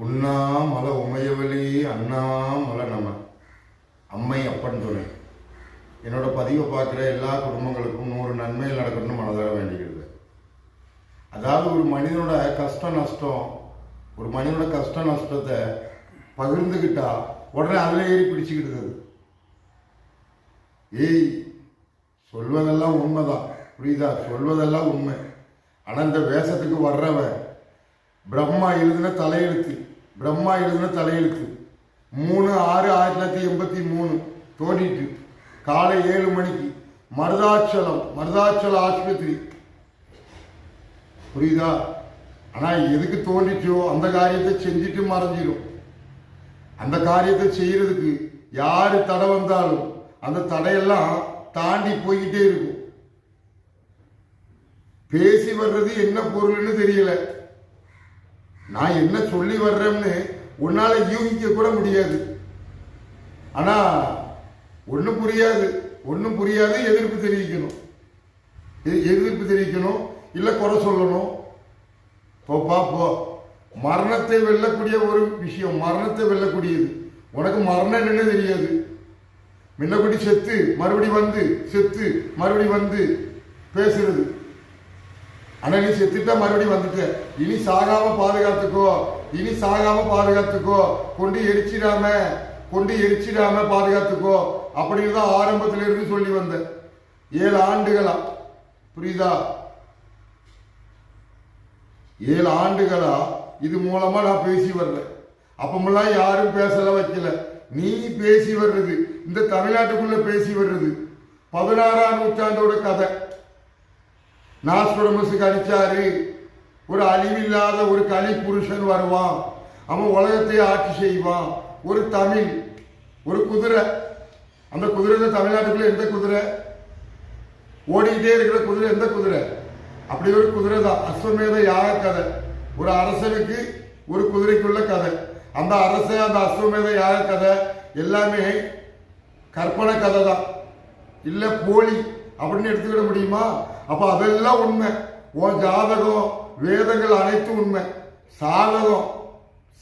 உண்ணாமல உமையவழி அண்ணாமல நம. அம்மை அப்பன் துணை. என்னோட பதிவை பார்க்குற எல்லா குடும்பங்களுக்கும் நூறு நன்மைகள் நடக்கணும்னு மனதார வேண்டிக்கிறது. அதாவது ஒரு மனிதனோட கஷ்ட நஷ்டம் ஒரு மனிதனோட கஷ்ட நஷ்டத்தை பகிர்ந்துக்கிட்டா உடனே அதில் ஏறி பிடிச்சிக்கிட்டு ஏய் சொல்வதெல்லாம் உண்மைதான். புரியுதா? சொல்வதெல்லாம் உண்மை. ஆனால் இந்த வேஷத்துக்கு வர்றவன் பிரம்மா எழுதின தலையெழுத்து. பிரம்மா எழுதின தலையெழுத்து. மூணு ஆறு ஆயிரத்தி தொள்ளாயிரத்தி எண்பத்தி மூணு. தோண்டிட்டு காலை ஏழு மணிக்கு மருதாச்சலம் மருதாச்சல ஆஸ்பத்திரி. புரியுதா? ஆனால் எதுக்கு தோண்டிச்சோ அந்த காரியத்தை செஞ்சுட்டு மறைஞ்சிடும் அந்த காரியத்தை செய்யறதுக்கு யார் தடை வந்தாலும் அந்த தடையெல்லாம் தாண்டி போய்கிட்டே இருக்கும். பேசி வர்றது என்ன பொருள்னு தெரியல. நான் என்ன சொல்லி வர்றேன்னு உன்னால யூகிக்க கூட முடியாது. ஆனா ஒன்றும் புரியாது. ஒன்றும் புரியாது எதிர்ப்பு தெரிவிக்கணும். எதிர்ப்பு தெரிவிக்கணும். இல்லை குறை சொல்லணும். போப்பா போ மரணத்தை வெல்லக்கூடிய ஒரு விஷயம் மரணத்தை வெல்லக்கூடியது. உனக்கு மரணம் என்னன்னு தெரியாது. முன்னபடி செத்து மறுபடி வந்து செத்து மறுபடி வந்து பேசுறது. ஆனால் நீ செத்துட்டா மறுபடியும் வந்துட்ட இனி சாகாம பாதுகாத்துக்கோ இனி சாகாம பாதுகாத்துக்கோ கொண்டு எரிச்சிடாம கொண்டு எரிச்சிடாம பாதுகாத்துக்கோ அப்படின்னு தான் ஆரம்பத்துல இருந்து சொல்லி வந்தேன் ஏழு ஆண்டுகளா? புரியுதா? ஏழு ஆண்டுகளா? இது மூலமா நான் பேசி வர்றேன். அப்பமெல்லாம் யாரும் பேசல வைக்கல. நீ பேசி வர்றது இந்த தமிழ்நாட்டுக்குள்ள பேசி வர்றது பதினாறாம் நூற்றாண்டோட கதை. நாஸ்பிரமஸுக்கு கணிச்சாரு ஒரு அழிவில்லாத ஒரு கலை புருஷன் வருவான். அவன் உலகத்தை ஆட்சி செய்வான். ஒரு தமிழ் ஒரு குதிரை. அந்த குதிரை தமிழ்நாட்டுக்குள்ள எந்த குதிரை? ஓடிக்கிட்டே இருக்கிற குதிரை எந்த குதிரை? அப்படி ஒரு குதிரை தான். அஸ்வமேத யாக கதை. ஒரு அரசனுக்கு ஒரு குதிரைக்குள்ள கதை. அந்த அரசன் அந்த அஸ்வமேத யாக கதை எல்லாமே கற்பனை கதை தான். இல்லை போலி. அப்படின்னு எடுத்துக்கிட முடியுமா? அப்ப அதெல்லாம் உண்மை. உன் ஜாதகம் வேதங்கள் அனைத்தும் உண்மை. சாதகம்.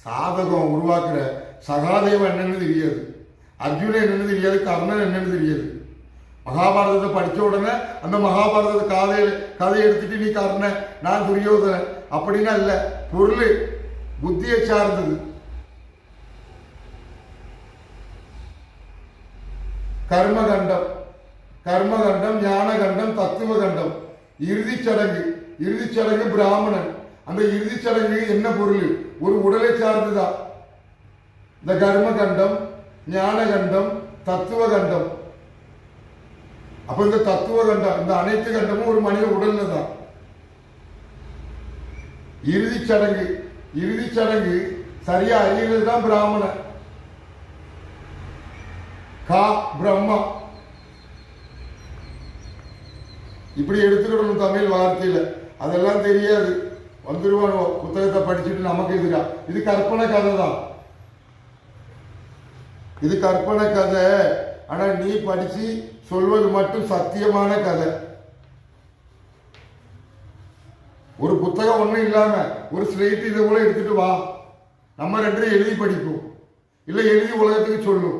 சாதகம் உருவாக்குற சகாதேவன் என்னன்னு தெரியாது. அர்ஜுனன் என்னன்னு தெரியாது கர்ணன் என்னன்னு தெரியாது. மகாபாரதத்தை படித்த உடனே அந்த மகாபாரதத்தை கதையில் கதையை எடுத்துட்டு நீ கர்ணன் நான் துரியோதனன் அப்படின்னா இல்லை பொருள் புத்தியை சார்ந்தது. கர்மகண்டம் கர்மகண்டம் ஞானகண்டம் தத்துவகண்டம். இறுதிச் சடங்கு இறுதிச் சடங்கு பிராமணன். அந்த இறுதிச் சடங்கு என்ன பொருள்? ஒரு உடலை சார்ந்துதான் இந்த கர்மகண்டம் ஞானகண்டம் தத்துவகண்டம். அப்ப இந்த தத்துவகண்டம் இந்த அனைத்து கண்டமும் ஒரு மனித உடல்ல தான் இறுதிச் சடங்கு இறுதிச் சடங்கு சரியா அறிகிறது தான் பிராமணன். கா பிரம்மா. இப்படி எடுத்துக்கிடணும் தமிழ் வார்த்தையில். அதெல்லாம் தெரியாது. வந்துருவானோ புத்தகத்தை படிச்சுட்டு நமக்கு எதிரா இது கற்பனை கதை தான் இது கற்பனை கதை. ஆனால் நீ படித்து சொல்வது மட்டும் சத்தியமான கதை. ஒரு புத்தகம் ஒன்றும் இல்லாமல் ஒரு ஸ்லேட் இதை கூட எடுத்துட்டு வா. நம்ம ரெண்டு எழுதி படிப்போம். இல்லை எழுதி உலகத்துக்கு சொல்லும்.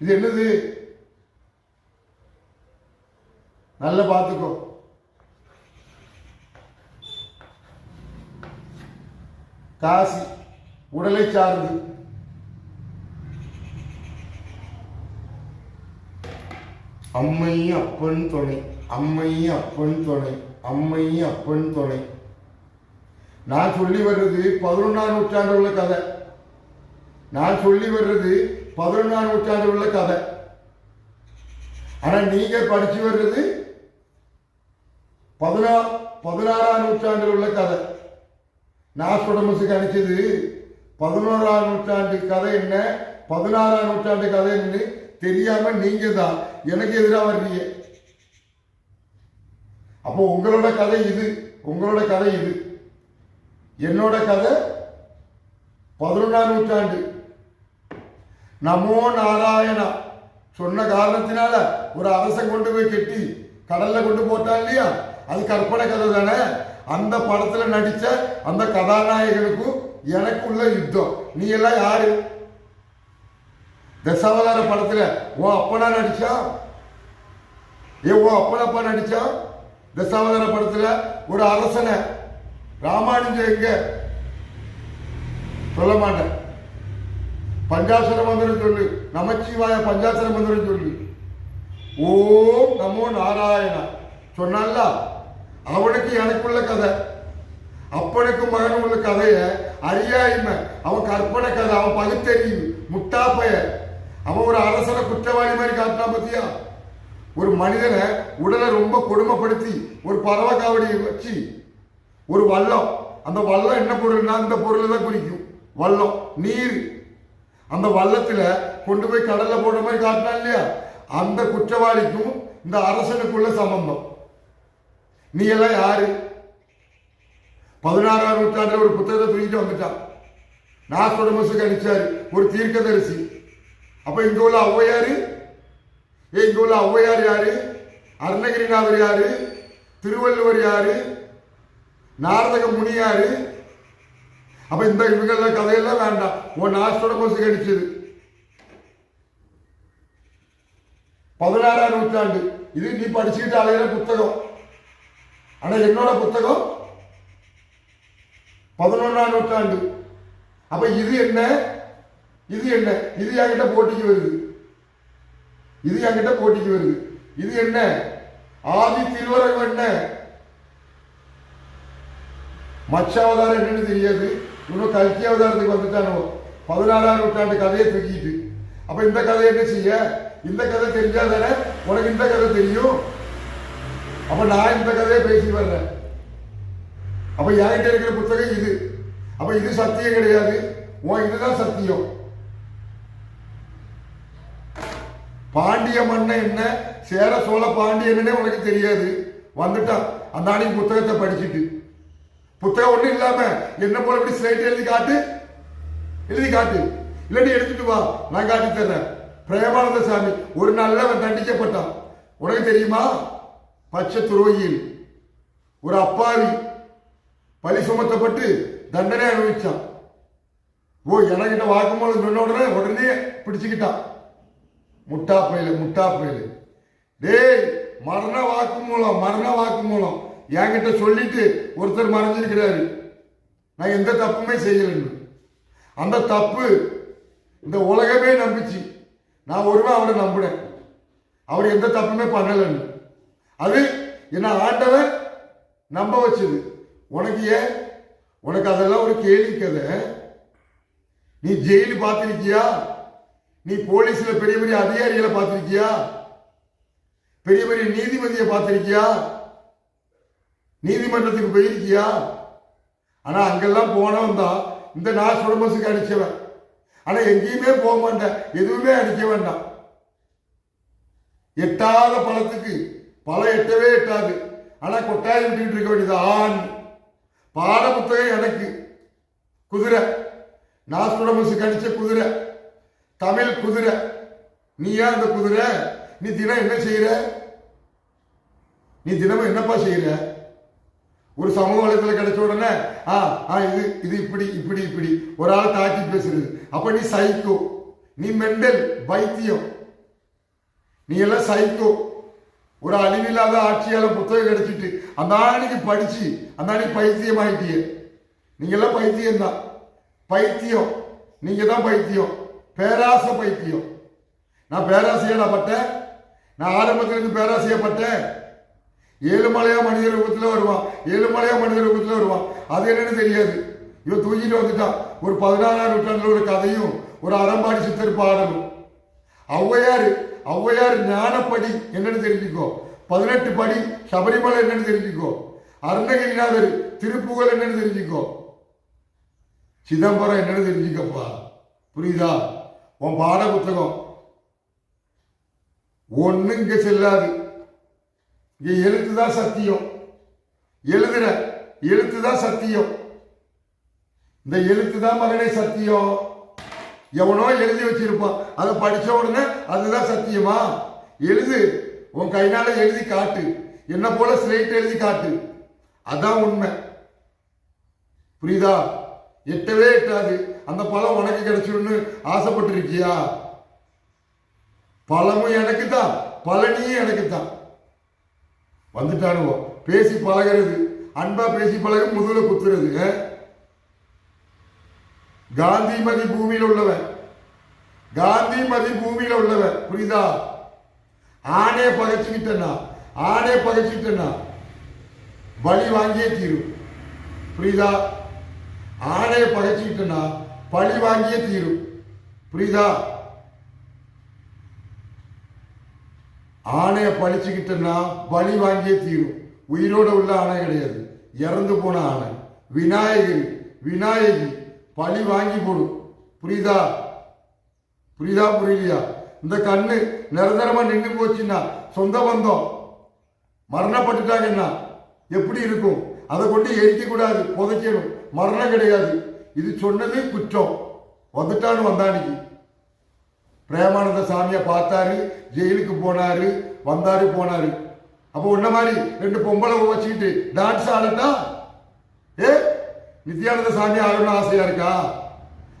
இது என்னது? நல்லா பார்த்துக்கோ காசி உடலை சார்ந்து. அம்மை அப்பன் துணை. அம்மை அப்பன் துணை. அம்மை அப்பன் துணை. நான் சொல்லி வர்றது பதினொன்றாம் நூற்றாண்டு உள்ள கதை. நான் சொல்லி வர்றது பதினொன்றாம் நூற்றாண்டு உள்ள கதை. ஆனா நீங்க படிச்சு வர்றது பதினா பதினாறாம் நூற்றாண்டில் உள்ள கதை. நாஸ்படமஸுக்கு அடிச்சது பதினோராம் நூற்றாண்டு கதை என்ன? பதினாறாம் நூற்றாண்டு கதை என்ன தெரியாம நீங்க தான் எனக்கு எதிராக வர்றீங்க. அப்போ உங்களோட கதை இது. உங்களோட கதை இது. என்னோட கதை பதினொன்றாம் நூற்றாண்டு. நமோ நாராயணா. சொன்ன காரணத்தினால ஒரு அரசன் கொண்டு போய் கட்டி கடல்ல கொண்டு போட்டான் இல்லையா? அது கற்பனை கதை தானே? அந்த படத்துல நடிச்ச அந்த கதாநாயகனுக்கும் எனக்குள்ள யுத்தம். நீ எல்லாம் யாரு? தசாவதார படத்துல உன் அப்பனா நடிச்சா? ஏ ஓ அப்பனப்பா நடிச்சா? தசாவதார படத்துல ஒரு அரசனை ராமானுஜம் எங்க? சொல்ல மாட்டேன். பஞ்சாசர மந்திரம் சொல்லு. நமச்சிவாய பஞ்சாசர மந்திரம் சொல்லு. ஓம் நமோ நாராயணா. சொன்னால அவனுக்கு எனக்குள்ள கதை. அப்பனுக்கும் மகனும் உள்ள கதைய அறியாய்மை அவன் கற்பனை கதை அவன் பகுத்தறிவு முட்டாப்பைய. அவன் ஒரு அரசனை குற்றவாளி மாதிரி காட்டினா பத்தியா? ஒரு மனிதனை உடலை ரொம்ப கொடுமைப்படுத்தி ஒரு பறவை காவடியை வச்சு ஒரு வல்லம். அந்த வல்லம் என்ன பொருள்னா அந்த பொருளை தான் குறிக்கும். வல்லம் நீர். அந்த வல்லத்தில் கொண்டு போய் கடல்ல போடுற மாதிரி காட்டினா இல்லையா? அந்த குற்றவாளிக்கும் இந்த அரசனுக்குள்ள சம்பந்தம். நீ எல்லாம் யாரு? பதினாறாம் நூற்றாண்டில் ஒரு புத்தகத்தை தூக்கிட்டு வந்துட்டான் நாஸ்டோடமஸுக்கு கணிச்சாரு ஒரு தீர்க்கதரிசி. அப்ப இங்க உள்ள ஔவையாரு ஏ இங்க உள்ள ஔவையார் யாரு அருணகிரிநாதர் யாரு? திருவள்ளுவர் யாரு? நாரதக முனி யாரு? அப்ப இந்த இவங்கள கதையெல்லாம் வேண்டாம் உன் நாஸ்டோடமஸுக்கு அடிச்சது. பதினாறாம் நூற்றாண்டு. இது நீ படிச்சுக்கிட்டு அலையிற புத்தகம். ஆனால் என்னோட புத்தகம்? பதினொன்றாம் நூற்றாண்டு. அப்ப இது என்ன? இது என்ன? இது என்கிட்ட போட்டிக்கு வருது. இது என்கிட்ட போட்டிக்கு வருது. இது என்ன? ஆதி திருவரங்கம் என்ன? மச்ச அவதாரம் என்னன்னு தெரியாது. இன்னும் கல்கி அவதாரத்துக்கு வந்துட்டானோ பதினாறாம் நூற்றாண்டு கதையை தூக்கிட்டு. அப்ப இந்த கதை என்ன செய்ய? இந்த கதை தெரிஞ்சாதானே? உனக்கு இந்த கதை தெரியும். அப்ப நான் இந்த கதையை பேசி வர்றேன். அப்ப என்கிட்ட இருக்கிற புத்தகம் இது? அப்ப இது சத்தியம் கிடையாது. உன் இதுதான் சத்தியம். பாண்டிய மன்னன் என்ன? சேர சோழ பாண்டியன்னே உனக்கு தெரியாது. வந்துட்டான் அந்த அன்னைக்கு புத்தகத்தை படிச்சுட்டு. புத்தகம் ஒன்றும் இல்லாம என்ன போல இப்படி ஸ்லைட் எழுதி காட்டு? எழுதி காட்டு. இல்லாட்டி எடுத்துட்டு வா. நான் காட்டி தர்றேன் பிரேமானந்த சாமி ஒரு நாளில் அவன் தண்டிக்கப்பட்டான். உனக்கு தெரியுமா? பச்சை துரோகியில் ஒரு அப்பாவி பழி சுமத்தப்பட்டு தண்டனை அனுபவிச்சான். ஓ எனக்கிட்ட வாக்குமூலம் சொன்ன உடனே உடனே பிடிச்சுக்கிட்டான். முட்டா பயலு முட்டா பயலு. டேய் மரண வாக்குமூலம் மரண வாக்குமூலம். என்கிட்ட சொல்லிட்டு ஒருத்தர் மறைஞ்சிருக்கிறாரு. நான் எந்த தப்புமே செய்யலைன்னு. அந்த தப்பு இந்த உலகமே நம்பிச்சு. நான் ஒருவன் அவரை நம்பினேன் அவர் எந்த தப்புமே பண்ணலைன்னு. அது என்ன ஆண்டவன் நம்ப வச்சது. உனக்கு ஏன்? உனக்கு அதெல்லாம் ஒரு கேள்வி கதை. நீ ஜெயிலு பார்த்திருக்கியா? நீ போலீஸில் பெரிய பெரிய அதிகாரிகளை பார்த்துருக்கியா? பெரிய பெரிய நீதிபதியை பார்த்துருக்கியா? நீதிமன்றத்துக்கு போயிருக்கியா? ஆனால் அங்கெல்லாம் போனவன் தான். இந்த நான் சுடமசுக்கு அடிச்சவன். ஆனால் எங்கேயுமே போக மாட்டேன். எதுவுமே அடிக்க வேண்டாம். எட்டாத பழத்துக்கு பல எட்டவே எட்டாது. ஆனால் கொட்டாய் விட்டுக்கிட்டு இருக்க வேண்டியது ஆண். பாட புத்தகம் எனக்கு. குதிரை. நாஸ்டோடமஸுக்கு அடிச்ச குதிரை. தமிழ் குதிரை. நீ ஏன் அந்த குதிரை? நீ தினம் என்ன செய்கிற நீ தினமும் என்னப்பா செய்கிற ஒரு சமூக வலைத்துல கிடைச்ச உடனே ஆ ஆ இது இது இப்படி இப்படி இப்படி. ஒரு ஆள் தாக்கி பேசுறது. அப்போ நீ சைக்கோ. நீ மெண்டல் பைத்தியம். நீ எல்லாம் சைக்கோ. ஒரு அழிவில்லாத ஆட்சியால் புத்தகம் கிடைச்சிட்டு அந்த அன்னைக்கு படிச்சு அந்த அன்னைக்கு பைத்தியம் ஆயிட்டிய நீங்க எல்லாம் பைத்தியம். தான் பைத்தியம். நீங்க தான் பைத்தியம் பேராசை பைத்தியம். நான் பேராசையா பட்டேன்? நான் ஆரம்பத்துல இருந்து பேராசையப்பட்டேன் ஏழுமலையா மனித ரூபத்தில் வருவான். ஏழுமலையா மனித ரூபத்தில் வருவான். அது என்னன்னு தெரியாது. இவன் தூக்கிட்டு வந்துட்டான். ஒரு பதினாறாம் நூற்றாண்டுல ஒரு கதையும் ஒரு அறம்பாடி சித்தர் பாடலும். ஔவையாரு ஔவையார் ஞானப்படி என்னன்னு தெரிஞ்சுக்கோ. பதினெட்டு படி சபரிமலை என்னன்னு தெரிஞ்சுக்கோ. அருணகிரிநாதர் திருப்புகழ் என்னன்னு தெரிஞ்சுக்கோ. சிதம்பரம் என்னன்னு தெரிஞ்சுக்கப்பா. புரியுதா? உன் பாட புத்தகம் ஒன்றும் இங்கே செல்லாது. இங்கே எழுத்து தான் சத்தியம். எழுதுற எழுத்து தான் சத்தியம். இந்த எழுத்து தான் மகனே சத்தியம். எவனோ எழுதி வச்சிருப்பான். அதை படிச்ச உடனே அதுதான் சத்தியமா? எழுது. உன் கைனால எழுதி காட்டு. என்ன போல ஸ்லேட் எழுதி காட்டு. அதான் உண்மை. புரியுதா? எட்டவே எட்டாது. அந்த பழம் உனக்கு கிடைச்சிடும்னு ஆசைப்பட்டிருக்கியா? பழமும் எனக்கு தான் பழனியும் எனக்கு தான் வந்துட்டானுவோம் பேசி பழகிறது. அன்பா பேசி பழக முதுகுல குத்துறது காந்திமதி பூமியில் உள்ளவன் காந்திமதி பூமியில் உள்ளவர் புரியுதா? ஆனே பகைச்சுக்கிட்டனா ஆனே பகைச்சுக்கிட்டனா பலி வாங்கியே தீரும். புரியுதா? ஆனே பகைச்சுக்கிட்டனா பழி வாங்கியே தீரும். புரியுதா? ஆணையை பழிச்சுக்கிட்டனா பலி வாங்கியே தீரும். உயிரோட உள்ள ஆணை கிடையாது. இறந்து போன ஆணை. விநாயகர் விநாயகி. பழி வாங்கி போடும் புரியுதா? புரியுதா புரியலையா? இந்த கண்ணு நிரந்தரமா நின்று போச்சுன்னா சொந்த பந்தம். மரணப்பட்டுட்டாங்கன்னா எப்படி இருக்கும்? அதை கொண்டு எரிக்க கூடாது புதைக்கணும். மரணம் கிடையாது. இது சொன்னது குற்றம். வந்துட்டான்னு வந்தானிக்கு பிரேமானந்த சாமியை பார்த்தாரு ஜெயிலுக்கு போனாரு வந்தாரு போனாரு. அப்போ உன்ன மாதிரி ரெண்டு பொம்பளை வச்சுக்கிட்டு டான்ஸ் ஆடட்டா ஏ? நித்யானந்த சாமி ஆகணும்னு ஆசையா இருக்கா?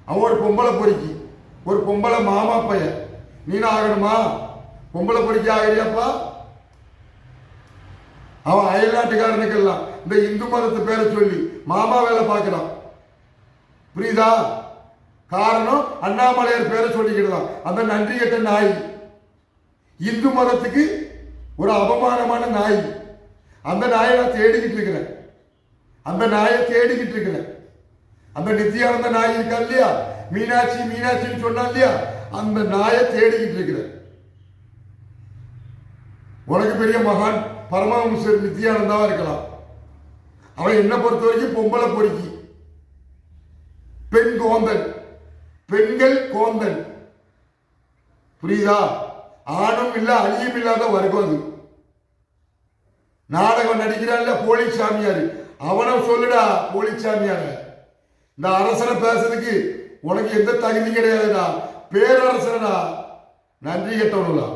அவன் ஒரு பொம்பளை பொறுக்கி. ஒரு பொம்பளை மாமா பையன். நீனா ஆகணுமா? பொம்பளை பொறுக்கி ஆகிறியாப்பா? அவன் அயல்நாட்டுக்காரனுக்கெல்லாம் இந்த இந்து மதத்து பேரை சொல்லி மாமா வேலை பார்க்கிறான். புரியுதா? காரணம் அண்ணாமலையார் பேரை சொல்லிக்கிட்டுதான். அந்த நன்றி கெட்ட நாய். இந்து மதத்துக்கு ஒரு அவமானமான நாய். அந்த நாயை நான் தேடிக்கிட்டு இருக்கிறேன். அந்த நாயை தேடிக்கிட்டு இருக்கிறேன் அந்த நித்யானந்த நாய் இருக்கா இல்லையா? மீனாட்சி மீனாட்சின்னு சொன்னா இல்லையா? அந்த நாயை தேடிக்கிட்டு இருக்கிறேன் உனக்கு பெரிய மகான் பரமஹம்சர் நித்யானந்தாவா இருக்கலாம். அவன் என்ன பொறுத்த வரைக்கும் பொம்பளை பொறுக்கி. பெண் கோந்தன். பெண்கள் கோந்தன். புரியுதா? ஆணும் இல்ல அழியும் இல்லாத வர்க்கம் அது. நாடகம் நடிக்கிறான்ல போலீஸ் சாமியார். அவனை சொல்லுடா போலீஸ் இந்த அரசனை பேசுறதுக்கு உனக்கு எந்த தகுதி கிடையாதுடா. பேரரசனடா. நன்றி கெட்டவனுடா.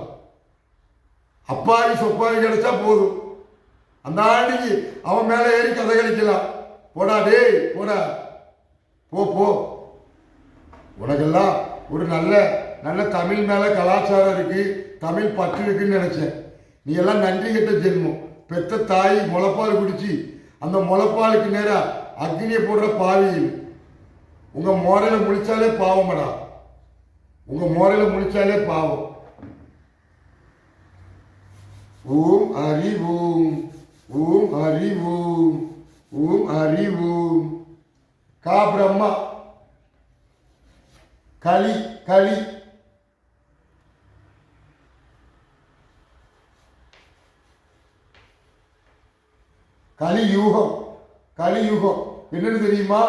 அப்பாவி சொப்பாவி கிடைச்சா போதும். அந்த ஆண்டிக்கு அவன் மேலே ஏறி கதை கழிக்கலாம். போடா டேய் போடா. போ போ. உனக்கெல்லாம் ஒரு நல்ல நல்ல தமிழ் மேலே கலாச்சாரம் இருக்கு தமிழ் பற்று இருக்குன்னு நினைச்சேன். நீ எல்லாம் நன்றி கெட்ட ஜென்மம். பெத்த தாய் முளைப்பால் குடிச்சு அந்த முளைப்பாலுக்கு நேராக அக்னியை போடுற பாவியில் உங்க மோரையில் முழிச்சாலே பாவமடா. உங்க மோரையில் முடித்தாலே பாவம். ஓம் ஹரி ஓம் ஓம் ஹரி ஓம் ஓம் ஹரி ஓம் கா பிரம்மா. களி களி கலியுகம். கலியுகம். என்னன்னு தெரியுமா?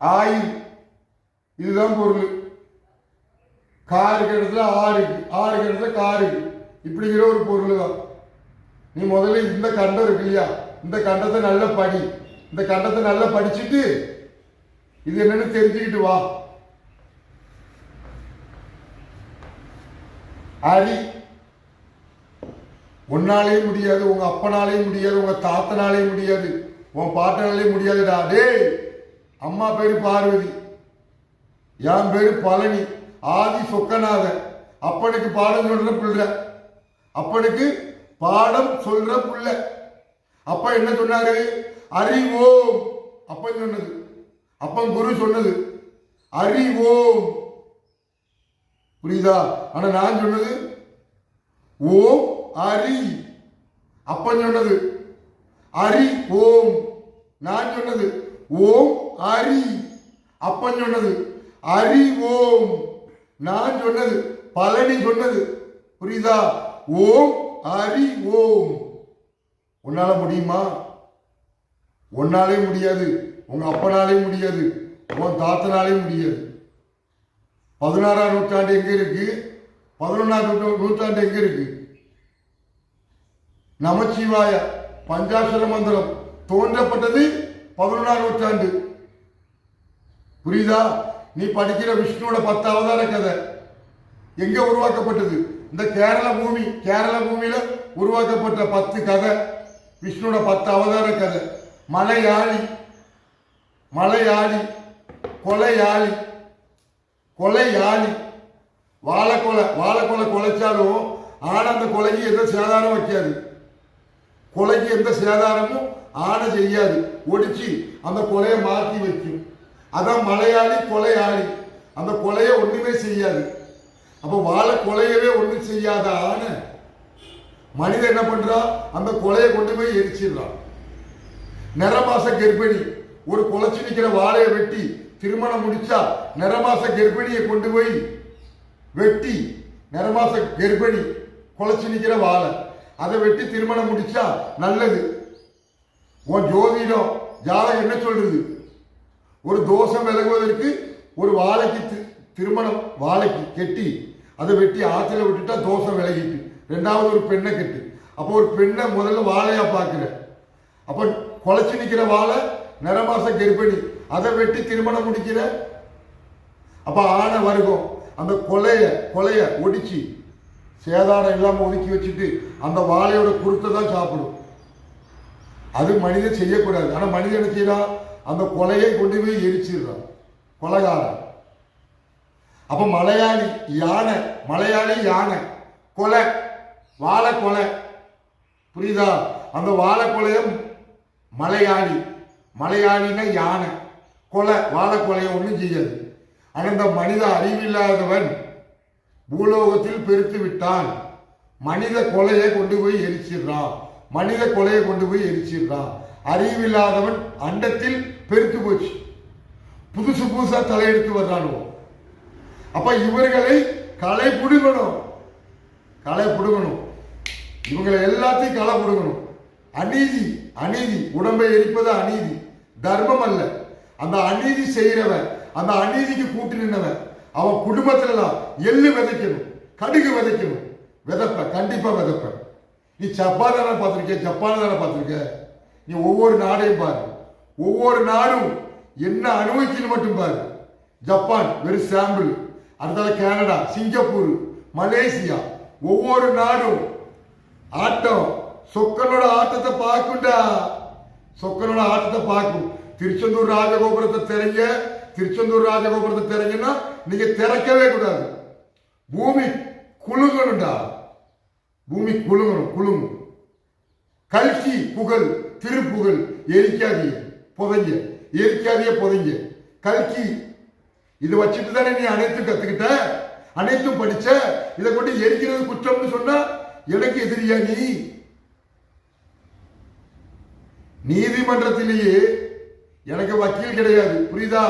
ஆயில். இதுதான் பொருள். காருக்கு இடத்துல ஆறு இருக்கு. ஆறுக்கு இடத்துல காரு இப்படிங்கிற ஒரு பொருள் தான் நீ முதல்ல இந்த கண்டம் இருக்கு இல்லையா? இந்த கண்டத்தை நல்லா படி. இந்த கண்டத்தை நல்லா படிச்சுட்டு இது என்னன்னு தெரிஞ்சுக்கிட்டு வா. அரி உன்னாலே முடியாது உங்க அப்பனாலே முடியாது உங்க தாத்தனாலே முடியாது உன் பாட்டனாலே முடியாதுடா. டேய் அம்மா பேரு பார்வதி என் பேரு பழனி ஆதி சொக்கநாதன். அப்பனுக்கு பாடம் சொல்ற பிள்ளை. அப்பனுக்கு பாடம் சொல்ற பிள்ளை. அப்பா என்ன சொன்னாரு? அறிவோம் அப்பன் சொன்னது. அப்பன் குரு சொன்னது. அறிவோம். புரியுதா? ஆனா நான் சொன்னது ஓம் அரி. அப்பன் சொன்னது அரி ஓம். நான் சொன்னது ஓம் அரி. அப்பன் சொன்னது அரி ஓம். நான் சொன்னது பழனி சொன்னது புரியுதா? ஓம் அரி ஓம். உன்னால முடியுமா? உன்னாலே முடியாது. உங்க அப்பனாலே முடியாது. உன் தாத்தனாலே முடியாது. பதினாறாம் நூற்றாண்டு எங்க இருக்கு? பதினொன்றாம் நூற்றாண்டு எங்க இருக்கு? நமச்சிவாய பஞ்சாட்சர மந்திரம் தோன்றப்பட்டது பதினொன்றாம் நூற்றாண்டு. புரியுதா? நீ படிக்கிற விஷ்ணுவோட பத்து அவதார கதை. எங்க உருவாக்கப்பட்டது? இந்த கேரள பூமி கேரள பூமியில உருவாக்கப்பட்ட பத்து கதை. விஷ்ணுவோட பத்து அவதார கதை. மலையாளி மலையாளி கொலையாளி கொலையாளி. வாழைக்கொலை வாழைக்கொலை கொலைச்சாலும் ஆனந்த கொலைக்கு எந்த சேதாரம் வைக்காது. கொலைக்கு எந்த சேதாரமும் ஆணை செய்யாது. ஒடிச்சு அந்த கொலையை மாற்றி வைக்கும். அதான் மலையாளி கொலையாளி. அந்த கொலையை ஒன்றுமே செய்யாது. அப்போ வாழை கொலையவே ஒன்றும் செய்யாத ஆணை மனிதன் என்ன பண்ணுறான் அந்த கொலையை கொண்டு போய் எரிச்சிடுறான். நிறமாச கர்ப்பிணி. ஒரு குலைச்சி நிற்கிற வாழையை வெட்டி திருமணம் முடிச்சா நிறமாச கர்ப்பிணியை கொண்டு போய் வெட்டி நிறமாச கர்ப்பிணி குலைச்சி நிற்கிற வாழை. அதை வெட்டி திருமணம் முடிச்சா நல்லது. உன் ஜோதிடம் ஜாதகம் என்ன சொல்றது ஒரு தோஷம் விலகுவதற்கு ஒரு வாழைக்கு திருமணம் வாழைக்கு கெட்டி அதை வெட்டி ஆற்றில் விட்டுட்டா தோஷம் விலகிட்டு. ரெண்டாவது ஒரு பெண்ணை கெட்டு. அப்போ ஒரு பெண்ணை முதல்ல வாழையா பார்க்கிற. அப்ப குலைச்சி நிற்கிற வாழை நிறமாச கர்ப்பிணி அதை வெட்டி திருமணம் முடிக்கிற. அப்ப ஆணை வருகும் அந்த கொலைய கொலைய ஒடிச்சு சேதாரம் இல்லாமல் ஒதுக்கி வச்சுட்டு அந்த வாழையோட குருத்தை தான் சாப்பிடும். அது மனிதன் செய்யக்கூடாது. ஆனால் மனிதன் என்ன செய்யறான் அந்த கொலையை கொண்டு போய் எரிச்சிடுறான். கொலகாரன். அப்போ மலையாளி யானை மலையாளி யானை கொலை வாழை கொலை. புரியுதா? அந்த வாழை கொலையும் மலையாளி. மலையாளின்னா யானை. கொலை வாழை கொலையை ஒன்றும் செய்யாது. ஆனால் இந்த மனித அறிவில்லாதவன் பூலோகத்தில் பெருத்து விட்டான் மனித கொலையை கொண்டு போய் எரிச்சிடுறான் மனித கொலையை கொண்டு போய் எரிச்சிடுறான் அறிவில்லாதவன் அண்டத்தில் பெருத்து போச்சு. புதுசு புதுசா தலையெடுத்து வர்றானுவோ அப்ப இவர்களை களை பிடுங்கணும். களை பிடுங்கணும். இவங்களை எல்லாத்தையும் களை பிடுங்கணும். அநீதி அநீதி. உடம்பை எரிப்பது அநீதி. தர்மம் அல்ல. அந்த அநீதி செய்கிறவன் அந்த அநீதிக்கு கூட்டு நின்றவன் அவன் குடும்பத்திலலாம் எல்லாம் எள்ளு விதைக்கணும் கடுகு விதைக்கணும். விதைப்ப கண்டிப்பாக விதைப்ப. நீ ஜப்பான் தானே பார்த்திருக்க? ஜப்பான் தானே பார்த்துருக்க? நீ ஒவ்வொரு நாடையும் பாரு. ஒவ்வொரு நாடும் என்ன அனுபவிக்கணும் மட்டும் பாரு. ஜப்பான் வெறும் சாம்பிள். அடுத்தால கனடா சிங்கப்பூர் மலேசியா. ஒவ்வொரு நாடும் ஆட்டம். சொக்கனோட ஆட்டத்தை பார்க்கும்டா. சொக்கனோட ஆட்டத்தை பார்க்கும். திருச்செந்தூர் ராஜகோபுரத்தை தெரிஞ்ச திருச்செந்தூர் ராஜகோபுரத்தை திறங்கன்னா நீங்க திறக்கவே கூடாது. பூமி குழுங்கணும்டா பூமி குலுங்கணும் குலுங்கும். கல்கி புகழ் திருப்புகழ் எரிக்காதிய புதைங்க எரிக்காதிய புதைங்க. கல்கி இது வச்சுட்டு தானே நீ அனைத்தும் கத்துக்கிட்ட? அனைத்தும் படிச்ச? இதை கொண்டு எரிக்கிறது குற்றம்னு சொன்னா எனக்கு எதிரியா நீ? நீதிமன்றத்திலேயே எனக்கு வக்கீல் கிடையாது. புரியுதா?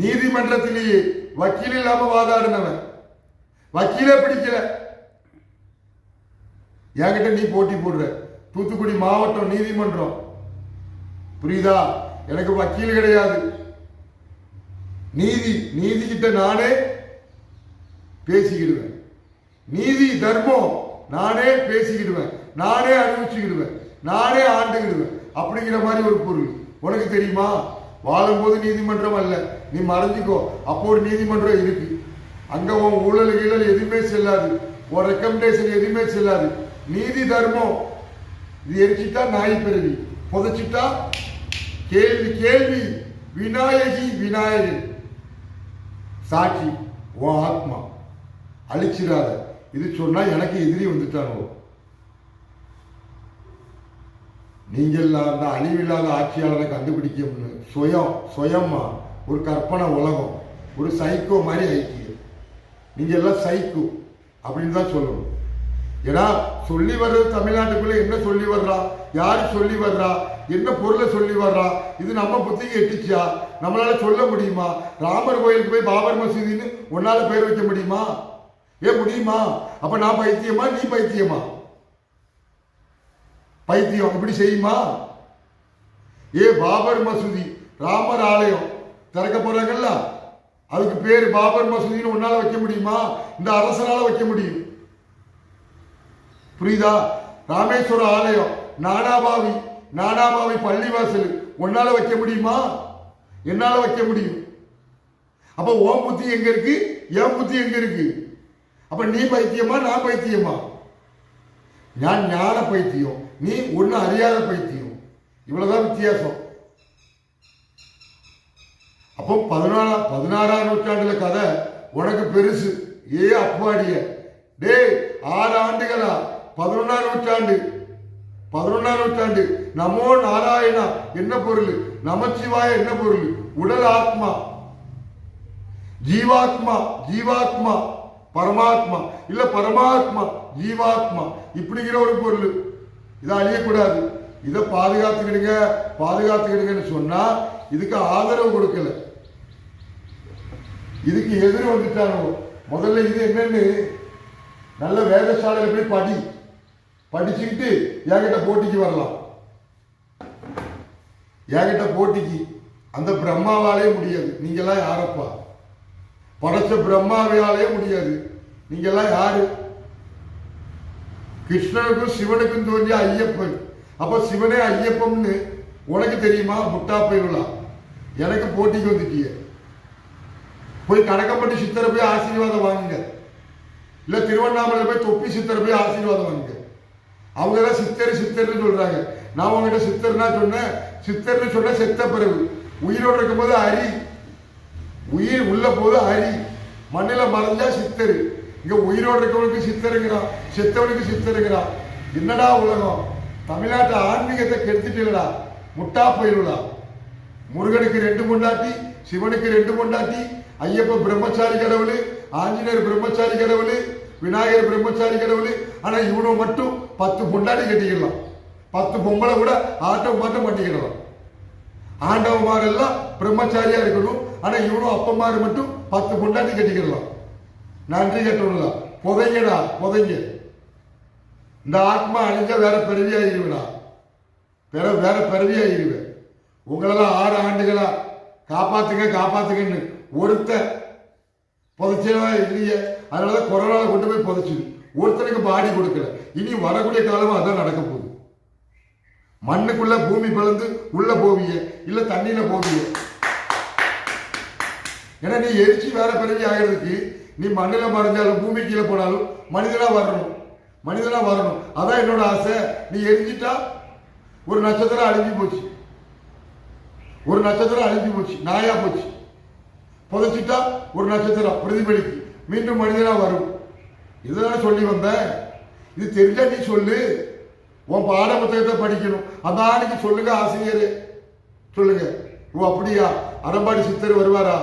நீதிமன்றத்திலேயே வக்கீல் இல்லாம வாதாடினவன். வக்கீலே பிடிக்கல. என்கிட்ட நீ போட்டி போடுற. தூத்துக்குடி மாவட்டம் நீதிமன்றம். புரியுதா? எனக்கு வக்கீல் கிடையாது. நீதி நீதி கிட்ட நானே பேசிக்கிடுவேன். நீதி தர்மம் நானே பேசிக்கிடுவேன். நானே அனுபவிச்சுக்கிடுவேன் நானே ஆண்டுகிடுவேன் அப்படிங்கிற மாதிரி ஒரு பொருள். உனக்கு தெரியுமா? வாழும்போது நீதிமன்றம் அல்ல. நீ மறைஞ்சிக்கோ. அப்போ ஒரு நீதிமன்றம் இருக்கு. அங்கே உன் ஊழல் கீழல் எதுவுமே செல்லாது. உன் ரெக்கமெண்டேஷன் எதுவுமே செல்லாது. நீதி தர்மம். இது எரிச்சிட்டா நாய் பிறவி. புதைச்சிட்டா கேள்வி கேள்வி. விநாயகி விநாயகன். சாட்சி உன் ஆத்மா. அழிச்சிடாத. இது சொன்னால் எனக்கு எதிரி வந்துட்டானோ? நீங்கள் அந்த அழிவில்லாத ஆட்சியாளரை கண்டுபிடிக்கும்னு சுயம் சுயமா ஒரு கற்பனை உலகம் ஒரு சைக்கோ மாதிரி ஐக்கியம். நீங்கள் எல்லாம் சைக்கோ அப்படின்னு தான் சொல்லணும். ஏன்னா சொல்லி வர்றது தமிழ்நாட்டுக்குள்ள என்ன சொல்லி வர்றா? யார் சொல்லி வர்றா? என்ன பொருளை சொல்லி வர்றா? இது நம்ம புத்திக்கு எட்டுச்சா நம்மளால சொல்ல முடியுமா? ராமர் கோயிலுக்கு போய் பாபர் மசூதின்னு ஒன்னால பேர் வைக்க முடியுமா? ஏன் முடியுமா? அப்ப நான் பைத்தியமா நீ பைத்தியமா? பைத்தியம் இப்படி செய்யுமா? ஏ பாபர் மசூதி ராமர் ஆலயம். திறக்க போறாங்கல்ல? அதுக்கு பேர் பாபர் மசூதின்னு உன்னால வைக்க முடியுமா? இந்த அரசனால வைக்க முடியும். புரியுதா? ராமேஸ்வர ஆலயம் நானாபாவி நானாபாவி பள்ளிவாசல் உன்னால வைக்க முடியுமா? என்னால வைக்க முடியும். அப்ப ஓம் புத்தி எங்க இருக்கு? என் புத்தி எங்க இருக்கு? அப்ப நீ பைத்தியமா நான் பைத்தியமா? நான் ஞான பைத்தியம். நீ ஒண்ணு அறியாத பைத்தியம். இவ்வளவுதான் வித்தியாசம். அப்போ பதினாலா பதினாறாம் நூற்றாண்டுல கதை உனக்கு பெருசு. ஏ அப்பாடிய. டேய் ஆறு ஆண்டுகளா? பதினொன்னாம் நூற்றாண்டு. பதினொன்னாம் நூற்றாண்டு. நமோ நாராயணா என்ன பொருள்? நமச்சிவாய என்ன பொருள்? உடல் ஆத்மா. ஜீவாத்மா ஜீவாத்மா. பரமாத்மா. இல்ல பரமாத்மா ஜீவாத்மா. இப்படிங்கிற ஒரு பொருள். இதை அழியக்கூடாது. இதை பாதுகாத்துக்கிடுங்க பாதுகாத்துக்கிடுங்கன்னு சொன்னால் இதுக்கு ஆதரவு கொடுக்கல. இதுக்கு எதிர் வந்துட்டானோ முதல்ல இது என்னன்னு நல்ல வேதசாலையில் போய் படி. படிச்சுக்கிட்டு என்கிட்ட போட்டிக்கு வரலாம். என்கிட்ட போட்டிக்கு. அந்த பிரம்மாவாலே முடியாது. நீங்கள்லாம் யாரப்பா? படைச்ச பிரம்மாவையாலே முடியாது. நீங்கள்லாம் யாரு? கிருஷ்ணனுக்கும் சிவனுக்கும் தோன்றிய ஐயப்பன். அப்ப சிவனே ஐயப்பம்னு உனக்கு தெரியுமா? முட்டா போயிடலாம் எனக்கு போட்டிக்கு வந்துட்டிய. போய் கடக்கப்பட்டு சித்தரை போய் ஆசீர்வாதம் வாங்குங்க. இல்ல திருவண்ணாமலை போய் தொப்பி சித்தரை போய் ஆசீர்வாதம் வாங்குங்க. அவங்க தான் சித்தர் சித்தர்னு சொல்றாங்க. நான் உங்ககிட்ட சித்தர்னா சொன்னேன். சித்தர்னு சொன்ன செத்த பிறகு உயிரோடு இருக்கும்போது அரி. உயிர் உள்ள போது அரி. மண்ணில் மறைஞ்சா சித்தர். இங்க உயிரோடு இருக்கவனுக்கு சித்தருங்கிறான் செத்தவனுக்கு சித்தருங்கிறான் என்னடா உலகம்? தமிழ்நாட்டு ஆன்மீகத்தை கெடுத்துட்டீங்களா முட்டா போயிடுடா முருகனுக்கு ரெண்டு பொண்டாட்டி சிவனுக்கு ரெண்டு பொண்டாட்டி ஐயப்ப பிரம்மச்சாரி கடவுள் ஆஞ்சநேயர் பிரம்மச்சாரி கடவுள் விநாயகர் பிரம்மச்சாரி கடவுள். ஆனா இவனை மட்டும் பத்து பொண்டாட்டி கட்டிக்கலாம். பத்து பொம்பளை கூட ஆட்டம் மாட்டம் பண்ணிக்கிடலாம் ஆண்டவமாரெல்லாம் பிரம்மச்சாரியா இருக்கணும். ஆனா இவனும் அப்பமாரு மட்டும் பத்து பொண்டாட்டி கட்டிக்கிடலாம் நன்றி கட்டணும்ல புதைங்கடா புதைங்க. இந்த ஆத்மா அழிஞ்ச வேற பிறவியாகிடுவிடா பிற வேற வேற உங்களெல்லாம் ஆறு ஆண்டுகளா காப்பாத்துங்க காப்பாத்துங்கன்னு ஒருத்த புதைச்சவா இல்லையே. அதனால கொரோனாவை கொண்டு போய் புதைச்சுது. ஒருத்தனுக்கு பாடி கொடுக்கல. இனி வரக்கூடிய காலமாக அதான் நடக்க போகுது. மண்ணுக்குள்ள பூமி பிளந்து உள்ள போவிய இல்ல தண்ணியில போவிய. ஏன்னா நீ எரிச்சு வேற பிறவி ஆகிறதுக்கு நீ மண்ணில் மறைஞ்சாலும் பூமி கீழே போனாலும் மனிதனாக வரணும். மனிதனாக வரணும். அதான் என்னோட ஆசை. நீ எரிஞ்சிட்டா ஒரு நட்சத்திரம் அழிஞ்சு போச்சு. ஒரு நட்சத்திரம் அழிஞ்சு போச்சு. நாயா போச்சு. புதைச்சிட்டா ஒரு நட்சத்திரம் பிரதிபலிக்கு. மீண்டும் மனிதனாக வரும். இதுதான் சொல்லி வந்தேன் இது தெரிஞ்சா நீ சொல்லு. உன் பாட புத்தகத்தை படிக்கணும். அதானிக்கு சொல்லுங்க ஆசிரியர். சொல்லுங்க. ஓ அப்படியா? அரம்பாடி சித்தர் வருவாரா?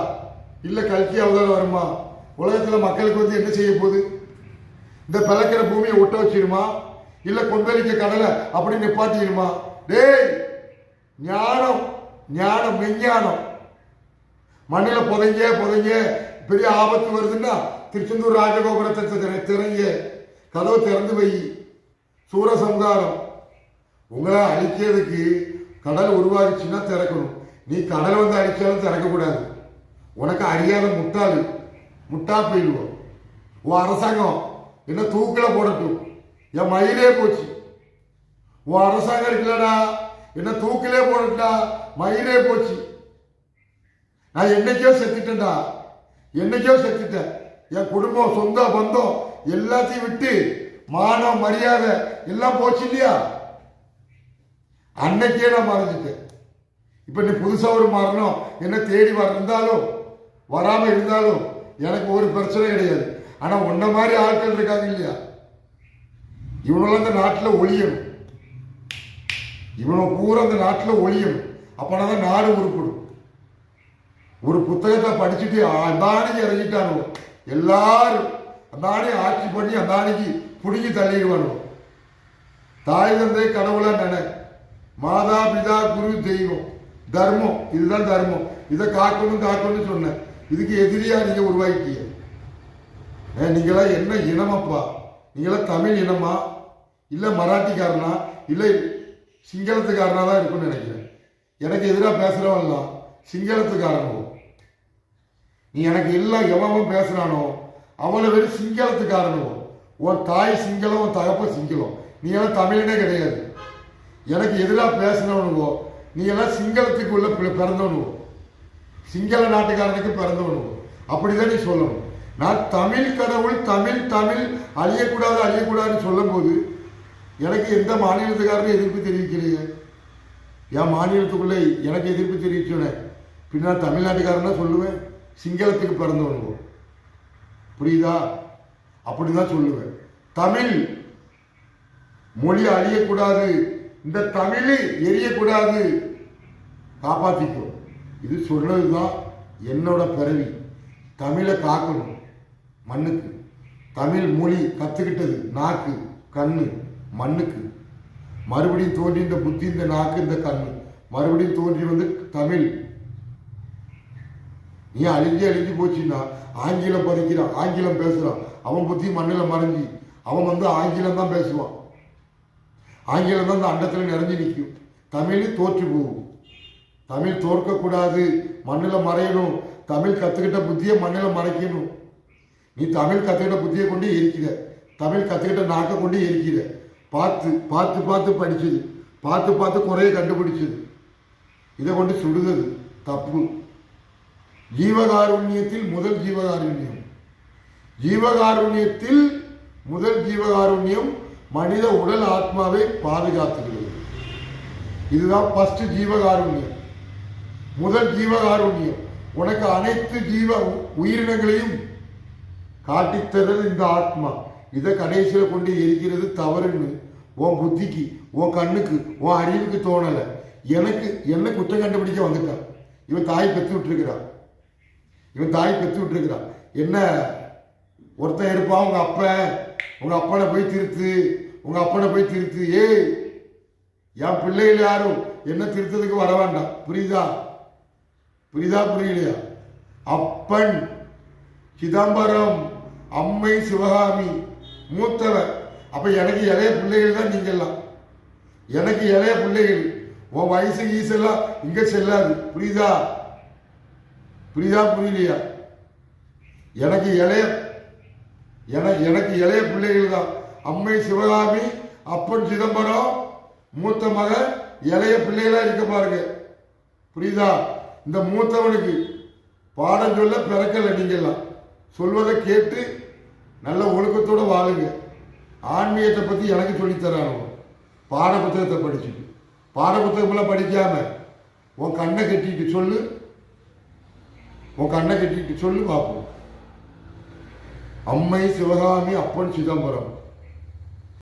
இல்லை கல்கி அவதாரம் வருமா? உலகத்தில் மக்களுக்கு வந்து என்ன செய்ய போகுது? இந்த பிளக்கிற பூமியை ஒட்ட வச்சிருமா இல்லை கொந்தளிக்க கடலை அப்படி நிப்பாட்டிடுமா? டேய் ஞானம் ஞானம் விஞ்ஞானம். மண்ணில் புதைங்க புதைங்க பெரிய ஆபத்து வருதுன்னா திருச்செந்தூர் ராஜகோபுரத்தை திறங்க. கதவை திறந்து வை. சூரசம்காரம் உங்களை அழிக்கிறதுக்கு கடல் உருவாகிச்சுன்னா திறக்கணும். நீ கடலை வந்து அழிச்சாலும் திறக்கக்கூடாது. உனக்கு அறியாத முட்டாளு. முட்டா போயிடுவோம் உன் அரசாங்கம் என்ன தூக்கில போடட்டும். என் மயிலே போச்சு. உன் அரசாங்கம் இருக்கலடா என்ன தூக்கிலே போடட்டா. மயிலே போச்சு. நான் என்னைக்கோ செத்துட்டேன்டா. என்னைக்கோ செத்துட்டேன். என் குடும்பம் சொந்த பந்தம் எல்லாத்தையும் விட்டு மானம் மரியாதை எல்லாம் போச்சு இல்லையா? அன்னைக்கே நான் மறைஞ்சிட்டேன் இப்ப நீ புதுசா ஒரு மரணம். என்ன தேடி வர இருந்தாலும் வராம இருந்தாலும் எனக்கு ஒரு பிரச்சனை கிடையாது. ஆனால் உன்ன மாதிரி ஆட்கள் இருக்காங்க இல்லையா? இவனெல்லாம் இந்த நாட்டில் ஒழியணும் இவனை பூரா இந்த நாட்டில் ஒழியணும் அப்போனா தான் நாடு உருப்படும். ஒரு புத்தகத்தை படிச்சுட்டு அந்தானிக்கு இறங்கிட்டானுவோ எல்லாரும் அந்தானி ஆட்சி பண்ணி அந்த அந்தானிக்கு புடுங்கி தள்ளிடுவானுவோ தாய் தந்தை கடவுளாக நினை. மாதா பிதா குரு தெய்வம். தர்மம். இதுதான் தர்மம். இதை காக்கணும் காக்கணும்னு சொன்னேன். இதுக்கு எதிரியா நீங்க உருவாக்கிட்டீங்க ஏ, நீங்களாம் என்ன இனமப்பா? நீங்களாம் தமிழ் இனமா? இல்லை மராட்டிக்காரனா? இல்லை சிங்களத்துக்காரனா தான் இருக்கும்னு நினைக்கிறேன். எனக்கு எதிராக பேசுகிறவன்லாம் சிங்களத்துக்காரனோ? நீ எனக்கு எல்லாம் எவன் பேசுகிறானோ அவ்வளோ பேர் சிங்களத்துக்காரனோ? உன் தாய் சிங்களம் உன் தகப்ப சிங்களம். நீ எல்லாம் தமிழனே கிடையாது. எனக்கு எதிராக பேசுனவனுவோ? நீ எல்லாம் சிங்களத்துக்குள்ள பிறந்தவனுவோ? சிங்கள நாட்டுக்காரனுக்கு பிறந்தவனுவோ அப்படிதான் நீ சொல்லணும். நான் தமிழ் கடவுள் தமிழ் தமிழ் அழியக்கூடாது அழியக்கூடாதுன்னு சொல்லும்போது எனக்கு எந்த மாநிலத்துக்காரனும் எதிர்ப்பு தெரிவிக்கலையே. என் மாநிலத்துக்குள்ளே எனக்கு எதிர்ப்பு தெரிவிச்சோன்னே பின்னா தமிழ்நாட்டுக்காரன் தான் சொல்லுவேன்? சிங்களத்துக்கு பிறந்தவனுங்க புரியுதா? அப்படி தான் சொல்லுவேன். தமிழ் மொழி அழியக்கூடாது. இந்த தமிழ் எரியக்கூடாது. காப்பாற்றிக்கும் இது சொல்றது தான் என்னோட பிறவி தமிழை காக்கணும் மண்ணுக்கு. தமிழ் மொழி கற்றுக்கிட்டது நாக்கு கண்ணு மண்ணுக்கு. மறுபடியும் தோன்றி இந்த புத்தி இந்த நாக்கு இந்த கண்ணு. மறுபடியும் தோன்றி வந்து தமிழ். நீ அழிஞ்சு அழிஞ்சு போச்சுன்னா ஆங்கிலம் பதிக்கிறான் ஆங்கிலம் பேசுகிறான் அவன் புத்தி மண்ணில் மறைஞ்சி அவன் வந்து ஆங்கிலம் தான் பேசுவான். ஆங்கிலம் தான் இந்த அண்டத்தில் நிறைஞ்சு நிற்கும். தமிழ் தோற்று போகும். தமிழ் தோற்கக்கூடாது. மண்ணில் மறையணும். தமிழ் கற்றுக்கிட்ட புத்தியை மண்ணில் மறைக்கணும். நீ தமிழ் கற்றுக்கிட்ட புத்தியை கொண்டு எரிக்கிற தமிழ் கற்றுக்கிட்ட நாக்கை கொண்டு எரிக்கிற பார்த்து பார்த்து பார்த்து படிச்சது. பார்த்து பார்த்து குறைய கண்டுபிடிச்சது. இதை கொண்டு சுடுதது தப்பு. ஜீவகாருண்யத்தில் முதல் ஜீவகாருண்யம். ஜீவகாருண்யத்தில் முதல் ஜீவகாருண்யம் மனித உடல் ஆத்மாவை பாதுகாத்துகிறது. இதுதான் ஃபஸ்ட்டு ஜீவகாருண்யம். முதல் ஜீவகாருண்யம். உனக்கு அனைத்து ஜீவ உயிரினங்களையும் காட்டித்தர்றது இந்த ஆத்மா. இதை கடைசியில் கொண்டு எரிக்கிறது தவறுன்னு உன் புத்திக்கு உன் கண்ணுக்கு உன் அறிவுக்கு தோணலை. எனக்கு என்ன குற்றம் கண்டுபிடிக்க வந்துட்டான் இவன் தாய் பெற்று விட்டுருக்கிறான் இவன் தாய் பெற்று விட்டுருக்கிறான் என்ன? ஒருத்தன் இருப்பான் உங்கள் அப்பன் உங்கள் அப்பனை போய் திருத்து. உங்கள் அப்பனை போய் திருத்து. ஏய் என் பிள்ளைகள் யாரும் என்ன திருத்ததுக்கு வர வேண்டாம். புரியுதா? புரியுதா புரியலையா அப்பன் சிதம்பரம் அம்மை சிவகாமி மூத்தவன் அப்ப எனக்கு இளைய பிள்ளைகள் தான் நீங்கெல்லாம் எனக்கு இளைய பிள்ளைகள். உன் வயசு ஈசெல்லாம் இங்க செல்லாது. புரியுதா? புரியுதா புரியலையா எனக்கு இளைய என எனக்கு இளைய பிள்ளைகள் தான். அம்மை சிவகாமி அப்பன் சிதம்பரம் மூத்த மகன் இளைய பிள்ளைகளா இருக்க பாருங்க. புரியுதா? இந்த மூத்தவனுக்கு பாடம் சொல்ல பிறக்கல அடிங்கலாம் சொல்வதை கேட்டு நல்ல ஒழுக்கத்தோடு வாழுங்க. ஆன்மீகத்தை பற்றி எனக்கு சொல்லித்தரானோ பாட புத்தகத்தை படிச்சுட்டு. பாட புத்தகமெல்லாம் படிக்காம உன் கண்ணை கட்டிட்டு சொல்லு. உன் கண்ணை கட்டிட்டு சொல்லு பார்ப்போம் அம்மை சிவகாமி அப்பன் சிதம்பரம்.